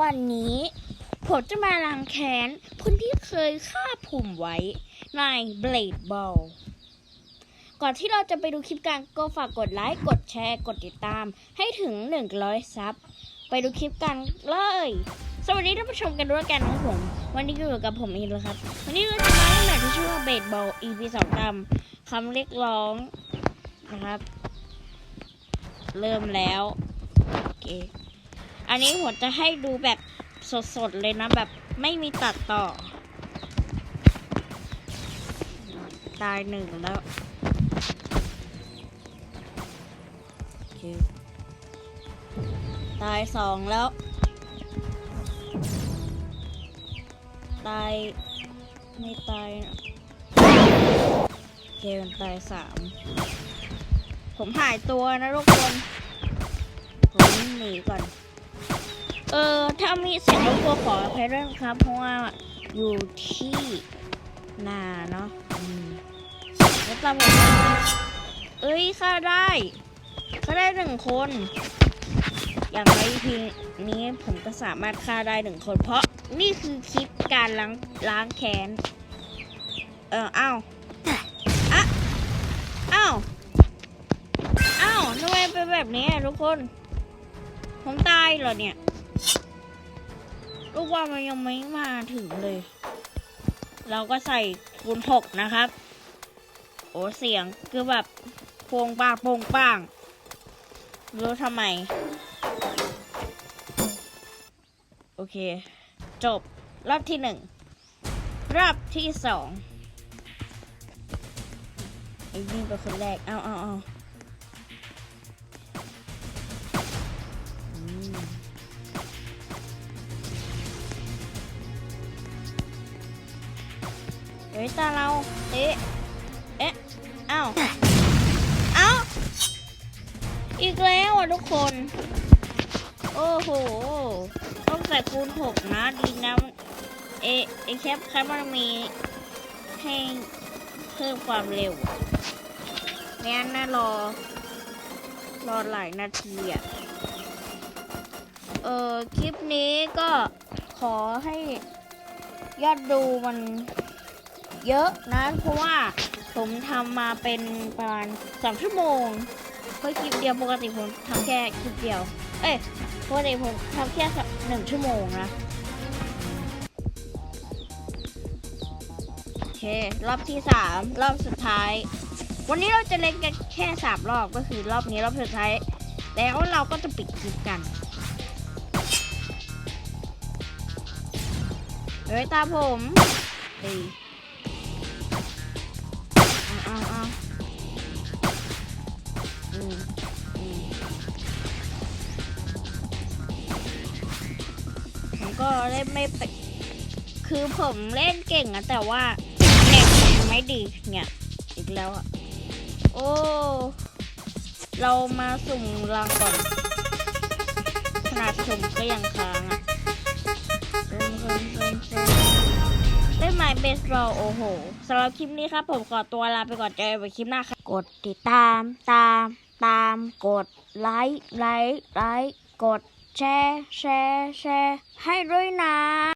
วันนี้ผมจะมาล้างแค้นคนที่เคยฆ่าผมไว้ใน Blade Ball ก่อนที่เราจะไปดูคลิปกันก็ฝากกดไลค์กดแชร์กดติดตาม ให้ถึง 100 ซับ ไปดูคลิปกันเลย สวัสดีท่านผู้ชมกันด้วยกันนะครับผม วันนี้ก็อยู่กับผมอีกแล้วครับ วันนี้เราจะมาเล่นหนังที่ชื่อว่า Blade Ball EP 2ตามคำเรียกร้องนะครับ เริ่มแล้ว โอเค อันนี้ผมจะให้ดูแบบสดๆเลยนะแบบไม่มีตัดต่อ ตายหนึ่งแล้วตายสองแล้ว ตาย ไม่ตายนะเคมันตายสามผมหายตัวนะทุกคน ผมหนีก่อน เออถ้ามีเสียงรบกวนขออภัยด้วยครับ เพราะว่าอยู่ที่นาเนาะแล้วตามผมเอ้ยฆ่าได้ฆ่าได้หนึ่งคน อย่างไรพีนี้ผมก็สามารถฆ่าได้หนึ่งคน เพราะนี่คือคลิปการล้างล้างแค้น เอออ้าวอะอ้าวอ้าวทำไมเป็นแบบนี้ทุกคน ผมตายเหรอเนี่ย ลูกว่ามันยังไม่มาถึงเลย เราก็ใส่คูณหกนะครับ โอ้เสียงคือแบบโป่งปางโป่งปางรู้ทำไม โอเค จบ รอบที่หนึ่งรอบที่สองไอ้นี่เป็นคนแรก เอาเอาเอา เฮ้ยตาเราเอ๊ะเอ๊ะเอ้าเอ้าอีกแล้วอะทุกคน โอ้โห ต้องใส่คูณหกนะดีนะเอเอแคปแคปมันมีให้เพิ่มความเร็วไม่งั้นนะรอ รอหลายนาทีอะ เออคลิปนี้ก็ขอให้ยอดดูมัน เยอะนะ เพราะว่าผมทำมาเป็นประมาณสองชั่วโมงเพื่อคลิปเดียวปกติผมทำแค่คลิปเดียว เอ้ยปกติผมทำแค่หนึ่งชั่วโมงนะโอเครอบที่สามรอบสุดท้าย วันนี้เราจะเล่นกันแค่สามรอบก็คือรอบนี้รอบสุดท้าย แล้วเราก็จะปิดคลิปกันเฮ้ยตาผม ก็เล่นไม่เป็นคือผมเล่นเก่งอะแต่ว่าเน็ตไม่ดีเนี่ยอีกแล้วอะโอ้ เรามาสุ่มรังก่อนขนาดสุ่มก็ยังค้างอะเริ่มเริ่มเริ่มเริ่มเล่นไม้เบสบอลโอ้โหสำหรับคลิปนี้ครับ ผมขอตัวลาไปก่อนเจอกันใหม่คลิปหน้าครับกดติดตามตามตามกดไลค์ไลค์ไลค์กด แชร์แชร์